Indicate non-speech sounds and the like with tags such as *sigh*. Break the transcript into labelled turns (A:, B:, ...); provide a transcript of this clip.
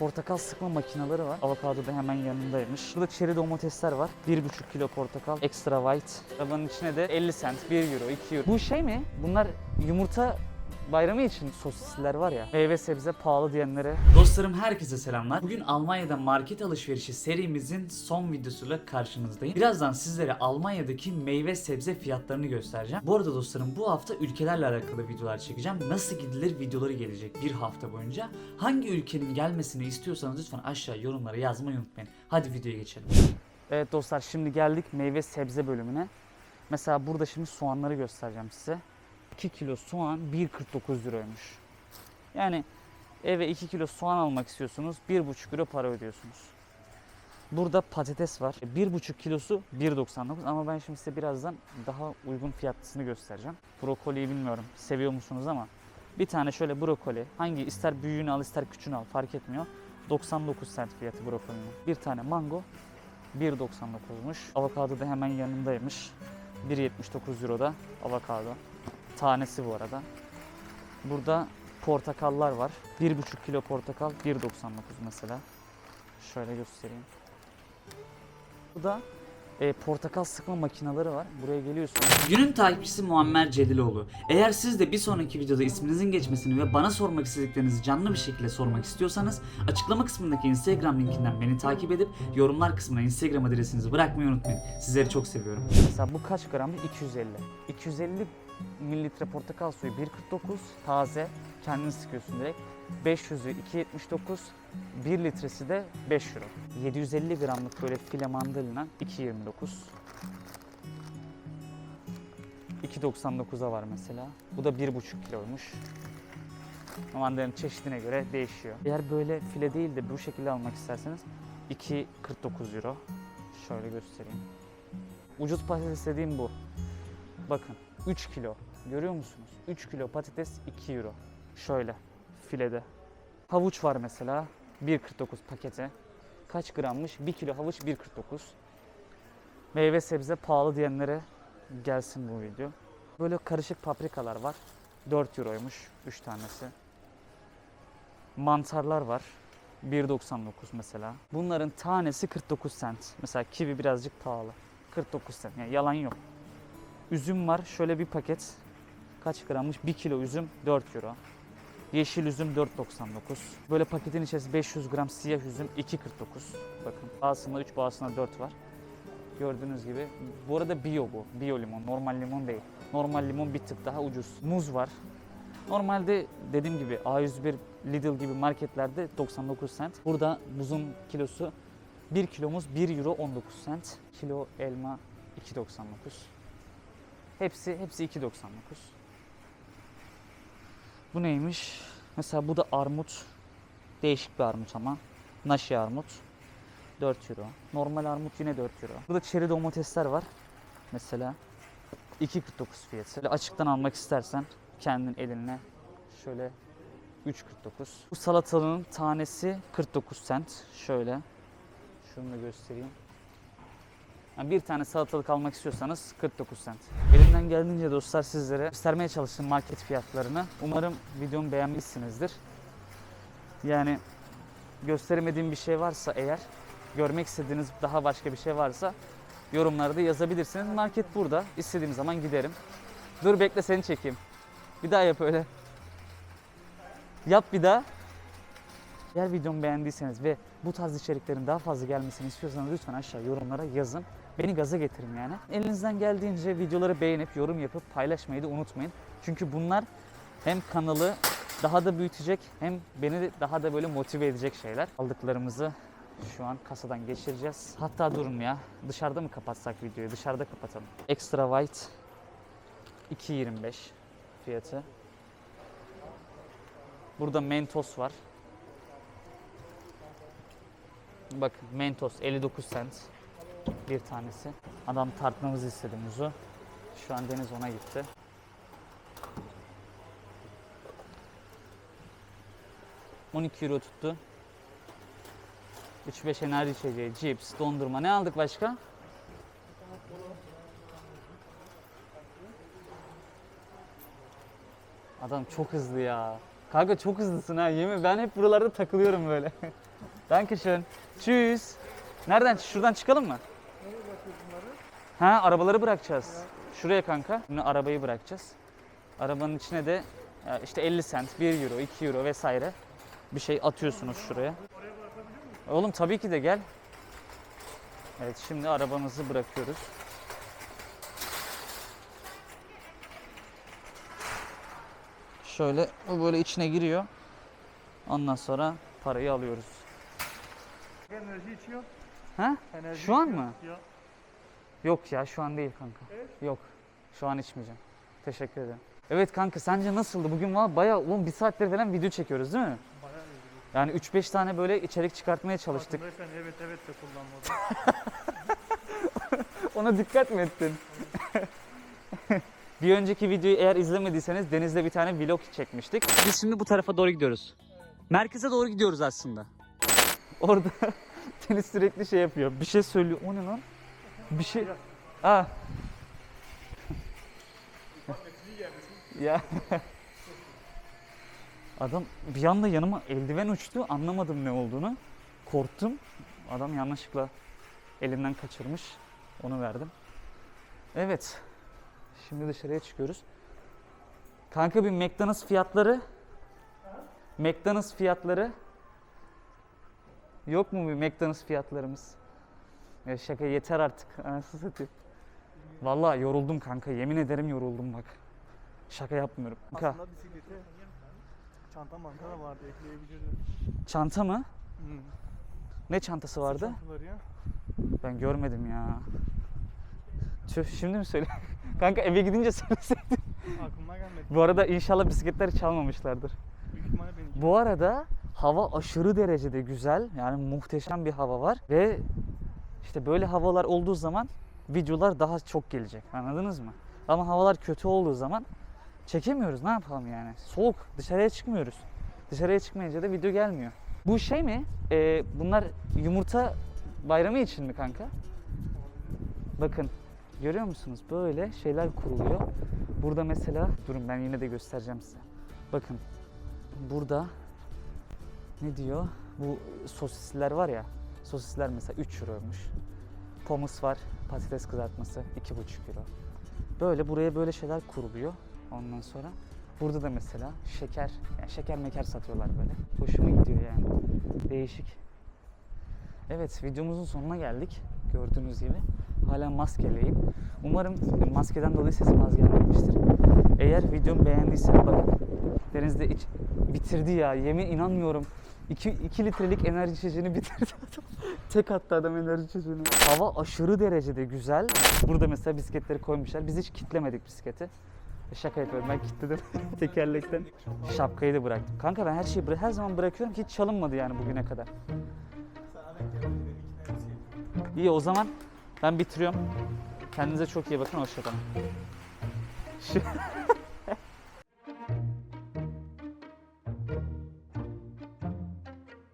A: Portakal sıkma makineleri var. Avokado da hemen yanındaymış. Burada çeri domatesler var. 1,5 kilo portakal. Extra white. Arabanın içine de 50 cent, 1 euro, 2 euro. Bu şey mi? Bunlar yumurta bayramı için sosisler var ya. Meyve sebze pahalı diyenlere. Dostlarım herkese selamlar. Bugün Almanya'da market alışverişi serimizin son videosuyla karşınızdayım. Birazdan sizlere Almanya'daki meyve sebze fiyatlarını göstereceğim. Bu arada dostlarım bu hafta ülkelerle alakalı videolar çekeceğim. Nasıl gidilir videoları gelecek bir hafta boyunca. Hangi ülkenin gelmesini istiyorsanız lütfen aşağı yorumlara yazmayı unutmayın. Hadi videoya geçelim. Evet dostlar şimdi geldik meyve sebze bölümüne. Mesela burada şimdi soğanları göstereceğim size. 2 kilo soğan 1.49 liraymış. Yani eve 2 kilo soğan almak istiyorsunuz 1.5 euro para ödüyorsunuz. Burada patates var. 1.5 kilosu 1.99 ama ben şimdi size birazdan daha uygun fiyatlısını göstereceğim. Brokoliyi bilmiyorum seviyor musunuz ama bir tane şöyle brokoli hangi ister büyüğünü al ister küçüğünü al fark etmiyor. 99 cent fiyatı brokolinin. Bir tane mango 1.99'muş. Avokado da hemen yanındaymış. 1.79 euro da avokado. Tanesi bu arada. Burada portakallar var. 1,5 kilo portakal 1.99 mesela. Şöyle göstereyim. Burada e, portakal sıkma makineleri var. Buraya geliyorsunuz. Günün takipçisi Muammer Celiloğlu. Eğer siz de bir sonraki videoda isminizin geçmesini ve bana sormak istediklerinizi canlı bir şekilde sormak istiyorsanız açıklama kısmındaki Instagram linkinden beni takip edip yorumlar kısmına Instagram adresinizi bırakmayı unutmayın. Sizleri çok seviyorum. Mesela bu kaç gramdı? 250. 250 mililitre portakal suyu 1.49 taze kendin sıkıyorsun direkt. 500'ü 2.79 1 litresi de 5 euro. 750 gramlık böyle file mandalina 2.29 2.99'a var mesela. Bu da 1.5 kiloymuş. Mandalinin çeşidine göre değişiyor. Eğer böyle file değil de bu şekilde almak isterseniz 2.49 euro. Şöyle göstereyim. Ucuz patates dediğim bu. Bakın 3 kilo. Görüyor musunuz? 3 kilo patates 2 euro. Şöyle filede. Havuç var mesela 1.49 pakete. Kaç grammış? 1 kilo havuç 1.49. Meyve sebze pahalı diyenlere gelsin bu video. Böyle karışık paprikalar var. 4 euroymuş 3 tanesi. Mantarlar var. 1.99 mesela. Bunların tanesi 49 cent. Mesela kivi birazcık pahalı. 49 cent. Yani yalan yok. Üzüm var. Şöyle bir paket. Kaç grammış? 1 kilo üzüm 4 euro. Yeşil üzüm 4.99. Böyle paketin içerisinde 500 gram siyah üzüm 2.49. Bakın bazısında 3 bazısında 4 var. Gördüğünüz gibi. Bu arada bio bu. Bio limon. Normal limon değil. Normal limon bir tık daha ucuz. Muz var. Normalde dediğim gibi A101 Lidl gibi marketlerde 99 cent. Burada muzun kilosu 1 kilomuz 1 euro 19 cent. Kilo elma 2.99. Hepsi hepsi 2.99. Bu neymiş? Mesela bu da armut. Değişik bir armut ama. Naşi armut. 4 euro. Normal armut yine 4 euro. Burada çeri domatesler var. Mesela 2.49 fiyatı. Böyle açıktan almak istersen kendin elinle şöyle 3.49. Bu salatalığın tanesi 49 cent. Şöyle. Şunu da göstereyim. Bir tane salatalık almak istiyorsanız 49 cent. Elimden geldiğince dostlar sizlere göstermeye çalıştım market fiyatlarını. Umarım videomu beğenmişsinizdir. Yani gösteremediğim bir şey varsa eğer, görmek istediğiniz daha başka bir şey varsa yorumlarda yazabilirsiniz. Market burada. İstediğim zaman giderim. Dur bekle seni çekeyim. Bir daha yap öyle. Yap bir daha. Eğer videomu beğendiyseniz ve bu tarz içeriklerin daha fazla gelmesini istiyorsanız lütfen aşağı yorumlara yazın. Beni gaza getirin yani. Elinizden geldiğince videoları beğenip yorum yapıp paylaşmayı da unutmayın. Çünkü bunlar hem kanalı daha da büyütecek hem beni daha da böyle motive edecek şeyler. Aldıklarımızı şu an kasadan geçireceğiz. Hatta durun ya dışarıda mı kapatsak videoyu? Dışarıda kapatalım. Extra White 2.25 fiyatı. Burada Mentos var. Bak Mentos 59 cent bir tanesi. Adam tartmamızı istedi muzu. Şu an Deniz ona gitti. ...12 euro tuttu. 3-5 enerji içeceği, cips, dondurma. Ne aldık başka? Adam çok hızlı ya. Kanka çok hızlısın ha yemin ben hep buralarda takılıyorum böyle. *laughs* Dankeschön. Tschüss. Nereden? Şuradan çıkalım mı? Ha arabaları bırakacağız. Şuraya kanka. Şimdi arabayı bırakacağız. Arabanın içine de işte 50 cent, 1 euro, 2 euro vesaire bir şey atıyorsunuz şuraya. Oğlum tabii ki de gel. Evet şimdi arabamızı bırakıyoruz. Şöyle o böyle içine giriyor. Ondan sonra parayı alıyoruz.
B: Enerji içiyor.
A: Ha?
B: Enerji
A: Şu an
B: içiyor.
A: mı?
B: Ya.
A: Yok ya şu an değil kanka. Yok. Şu an içmeyeceğim. Teşekkür ederim. Evet kanka sence nasıldı? Bugün var bayağı oğlum bir saattir falan video çekiyoruz değil mi?
B: Bayağı.
A: Yani 3-5 tane böyle içerik çıkartmaya çalıştık.
B: Farkındaysan evet evet de kullanmadım. *laughs*
A: Ona dikkat mi ettin? *laughs* bir önceki videoyu eğer izlemediyseniz Deniz'le bir tane vlog çekmiştik. Biz şimdi bu tarafa doğru gidiyoruz. Merkeze doğru gidiyoruz aslında. Orada *laughs* Deniz sürekli şey yapıyor. Bir şey söylüyor. O ne lan? Bir şey... Aa. *laughs* ya. *laughs* Adam bir anda yanıma eldiven uçtu. Anlamadım ne olduğunu. Korktum. Adam yanlışlıkla elinden kaçırmış. Onu verdim. Evet. Şimdi dışarıya çıkıyoruz. Kanka bir McDonald's fiyatları. McDonald's fiyatları. Yok mu bir McDonald's fiyatlarımız? Ya şaka yeter artık. Anasını satayım. Vallahi yoruldum kanka. Yemin ederim yoruldum bak. Şaka yapmıyorum. Kanka,
B: Aslında bisiklete çanta manta da vardı ekleyebilirdim.
A: çanta mı?
B: Hmm.
A: Ne çantası vardı?
B: Çantaları ya.
A: Ben görmedim ya. Tüh şimdi mi söyle? *laughs* Kanka eve gidince *laughs* söyleseydin.
B: Aklıma gelmedi.
A: Bu arada inşallah bisikletleri çalmamışlardır.
B: Büyük ihtimalle benimki.
A: Bu arada hava aşırı derecede güzel. Yani muhteşem bir hava var ve işte böyle havalar olduğu zaman videolar daha çok gelecek. Anladınız mı? Ama havalar kötü olduğu zaman çekemiyoruz. Ne yapalım yani? Soğuk. Dışarıya çıkmıyoruz. Dışarıya çıkmayınca da video gelmiyor. Bu şey mi? Ee, bunlar yumurta bayramı için mi kanka? Bakın görüyor musunuz? Böyle şeyler kuruluyor. Burada mesela durun ben yine de göstereceğim size. Bakın burada ne diyor? Bu sosisler var ya. Sosisler mesela 3 euroymuş. Pommes var, patates kızartması 2,5 euro. Böyle buraya böyle şeyler kuruluyor. Ondan sonra burada da mesela şeker, yani şeker meker satıyorlar böyle. Hoşuma gidiyor yani. Değişik. Evet videomuzun sonuna geldik. Gördüğünüz gibi. Hala maskeleyim. Umarım maskeden dolayı sesim az gelmemiştir. Eğer videomu beğendiyseniz bakın. Denizde iç, bitirdi ya. Yemin inanmıyorum. 2 litrelik enerji içeceğini *laughs* bitirdi adam. Tek attı adam enerji içeceğini. Hava aşırı derecede güzel. Burada mesela bisikletleri koymuşlar. Biz hiç kitlemedik bisikleti. Şaka yapıyorum ben kilitledim *laughs* tekerlekten. Şapkayı da bıraktım. Kanka ben her şeyi her zaman bırakıyorum ki hiç çalınmadı yani bugüne kadar. İyi o zaman ben bitiriyorum. Kendinize çok iyi bakın. Hoşçakalın. *laughs*